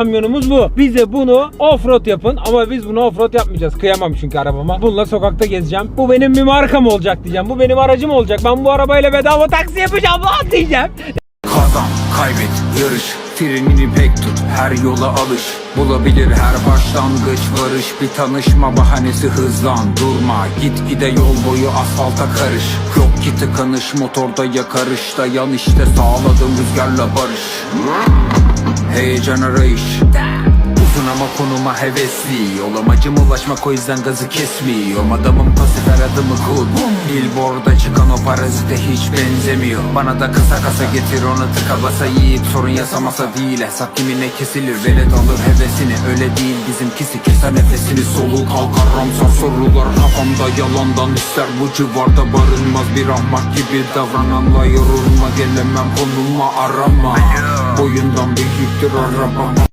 kamyonumuz bu. Bize bunu offroad yapın ama biz bunu offroad yapmayacağız. Kıyamam çünkü arabama. Bununla sokakta gezeceğim. Bu benim bir markam olacak diyeceğim. Bu benim aracım olacak. Ben bu arabayla bedava taksi yapacağım lan diyeceğim. Kazan, kaybet, yarış Frenini pek tut, her yola alış Bulabilir her başlangıç varış Bir tanışma bahanesi hızlan Durma, git gide yol boyu asfalta karış Yok ki tıkanış, motorda yakarış Dayan işte sağladım rüzgarla barış Heyecan arayış Uzun ama konuma hevesli. Yol amacım ulaşmak o yüzden gazı kesmiyorum. Adamım pasif her adımı cool Billboard'a çıkan o parazite hiç benzemiyor. Bana da kısa kasa getir onu tıka basa yiyip Sorun yasamasa değil hesap kimine kesilir. Velet alır hevesini öyle değil. Bizimkisi keser nefesini Soluğu kalkar. Ramsar sorular kafamda yalandan ister. Bu civarda barınmaz bir ahmak gibi davrananla yorulma Gelemem konulma arama Boyundan büyüktür arabam